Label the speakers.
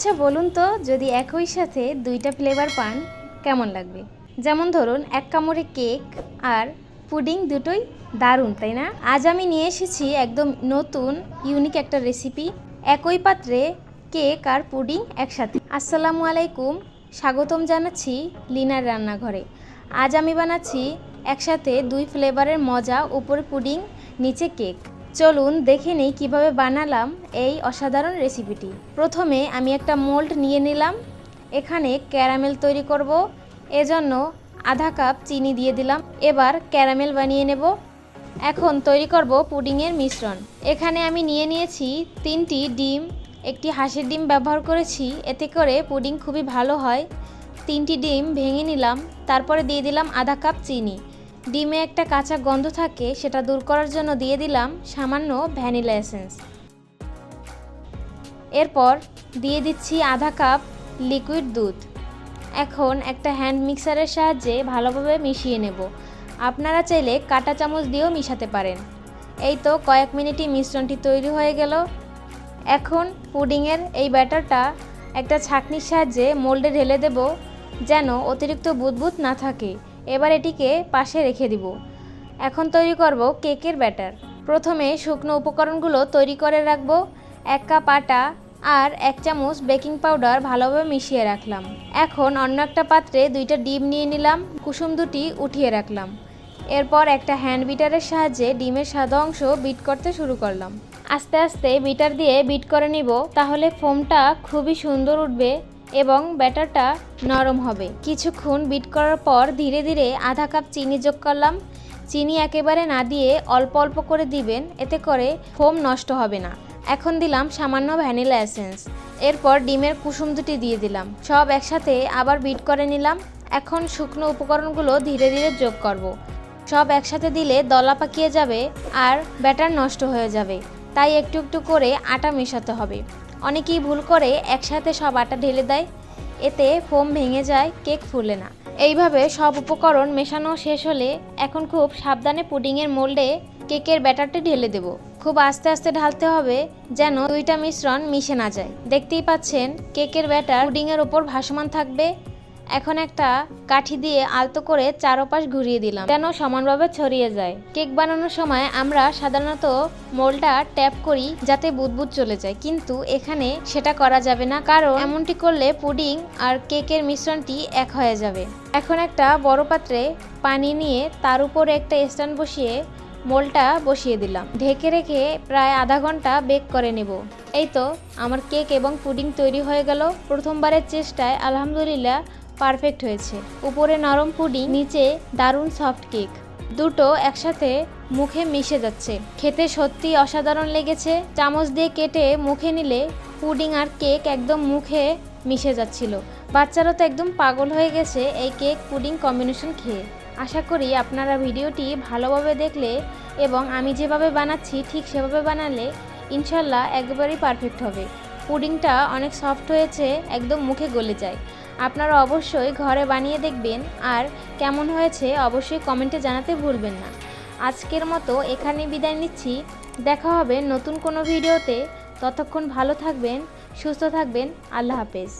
Speaker 1: আচ্ছা বলুন তো, যদি একই সাথে দুইটা ফ্লেভার পান, কেমন লাগবে? যেমন ধরুন, এক কামড়ে কেক আর পুডিং দুটোই দারুণ, তাই না? আজ আমি নিয়ে এসেছি একদম নতুন ইউনিক একটা রেসিপি একই পাত্রে কেক আর পুডিং একসাথে। আসসালামু আলাইকুম, স্বাগতম জানাচ্ছি লিনার রান্নাঘরে। আজ আমি বানাচ্ছি একসাথে দুই ফ্লেভারের মজা উপরে পুডিং নিচে কেক চলুন দেখে নিই কীভাবে বানালাম এই অসাধারণ রেসিপিটি। প্রথমে আমি একটা মোল্ড নিয়ে নিলাম। এখানে ক্যারামেল তৈরি করব। এজন্য আধা কাপ চিনি দিয়ে দিলাম। এবার ক্যারামেল বানিয়ে নেব। এখন তৈরি করব পুডিংয়ের মিশ্রণ। এখানে আমি নিয়ে নিয়েছি তিনটি ডিম। একটি হাঁসের ডিম ব্যবহার করেছি। এতে করে পুডিং খুবই ভালো হয়। তিনটি ডিম ভেঙে নিলাম। তারপরে দিয়ে দিলাম আধা কাপ চিনি। ডিমে একটা কাঁচা গন্ধ থাকে, সেটা দূর করার জন্য দিয়ে দিলাম সামান্য ভ্যানিলা এসেন্স। এরপর দিয়ে দিচ্ছি আধা কাপ লিকুইড দুধ। এখন একটা হ্যান্ড মিক্সারের সাহায্যে ভালোভাবে মিশিয়ে নেব। আপনারা চাইলে কাঁটা চামচ দিয়েও মিশাতে পারেন। এই তো কয়েক মিনিটই মিশ্রণটি তৈরি হয়ে গেল। এখন পুডিংয়ের এই ব্যাটারটা একটা ছাঁকনির সাহায্যে মোল্ডে ঢেলে দেব, যেন অতিরিক্ত বুদবুদ না থাকে। এবার এটিকে পাশে রেখে দিব। এখন তৈরি করব কেকের ব্যাটার। প্রথমে শুকনো উপকরণগুলো তৈরি করে রাখব। এক কাপ আটা আর এক চামচ বেকিং পাউডার ভালোভাবে মিশিয়ে রাখলাম। এখন অন্য একটা পাত্রে দুইটা ডিম নিয়ে নিলাম, কুসুম দুটি উঠিয়ে রাখলাম। এরপর একটা হ্যান্ড বিটারের সাহায্যে ডিমের সাদা অংশ বিট করতে শুরু করলাম। আস্তে আস্তে বিটার দিয়ে বিট করে নিব, তাহলে ফোমটা খুবই সুন্দর উঠবে। এবং ব্যাটারটা নরম হবে। কিছুক্ষণ বিট করার পর ধীরে ধীরে আধা কাপ চিনি যোগ করলাম। চিনি একেবারে না দিয়ে অল্প অল্প করে দিবেন, এতে করে ফোম নষ্ট হবে না। এখন দিলাম সামান্য ভ্যানিলা এসেন্স। এরপর ডিমের কুসুম দুটি দিয়ে দিলাম। সব একসাথে আবার বিট করে নিলাম। এখন শুকনো উপকরণগুলো ধীরে ধীরে যোগ করব। সব একসাথে দিলে দলা পাকিয়ে যাবে আর ব্যাটার নষ্ট হয়ে যাবে। তাই একটু একটু করে আটা মেশাতে হবে। অনেকেই ভুল করে একসাথে সব আটা ঢেলে দেয়। এতে ফোম ভেঙে যায়, কেক ফুলে না। এইভাবে সব উপকরণ মেশানো শেষ হলে এখন খুব সাবধানে পুডিংয়ের মোল্ডে কেকের ব্যাটারটি ঢেলে দেব। খুব আস্তে আস্তে ঢালতে হবে যেন দুইটা মিশ্রণ মিশে না যায়। দেখতেই পাচ্ছেন, কেকের ব্যাটার পুডিংয়ের ওপর ভাসমান থাকবে। এখন একটা কাঠি দিয়ে আলতো করে চারোপাশ ঘুরিয়ে দিলাম, যেন সমানভাবে ছড়িয়ে যায়। কেক বানানোর সময় আমরা সাধারণত মোলটা ট্যাপ করি যাতে বুদবুদ চলে যায়, কিন্তু এখানে সেটা করা যাবে না, কারণ এমনটি করলে পুডিং আর কেকের মিশ্রণটি এক হয়ে যাবে। এখন একটা বড় পাত্রে পানি নিয়ে তার উপরে একটা স্ট্যান্ড বসিয়ে মোলটা বসিয়ে দিলাম। ঢেকে রেখে প্রায় আধা ঘণ্টা বেক করে নেব। এই তো আমার কেক এবং পুডিং তৈরি হয়ে গেল। প্রথমবারের চেষ্টায় আলহামদুলিল্লাহ পারফেক্ট হয়েছে। উপরে নরম পুডিং, নিচে দারুণ সফট কেক। দুটো একসাথে মুখে মিশে যাচ্ছে। খেতে সত্যি অসাধারণ লেগেছে। চামচ দিয়ে কেটে মুখে নিলে পুডিং আর কেক একদম মুখে মিশে যাচ্ছিল। বাচ্চারা তো একদম পাগল হয়ে গেছে এই কেক পুডিং কম্বিনেশন খেয়ে। আশা করি আপনারা ভিডিওটি ভালোভাবে দেখলে এবং আমি যেভাবে বানাচ্ছি ঠিক সেভাবে বানালে ইনশাল্লাহ একবারেই পারফেক্ট হবে। পুডিংটা অনেক সফট হয়েছে, একদম মুখে গলে যায়। আপনারা অবশ্যই ঘরে বানিয়ে দেখবেন আর কেমন হয়েছে অবশ্যই কমেন্টে জানাতে ভুলবেন না। আজকের মতো এখানে বিদায় নিচ্ছি। দেখা হবে নতুন কোনো ভিডিওতে ততক্ষণ ভালো থাকবেন, সুস্থ থাকবেন। আল্লাহ হাফেজ।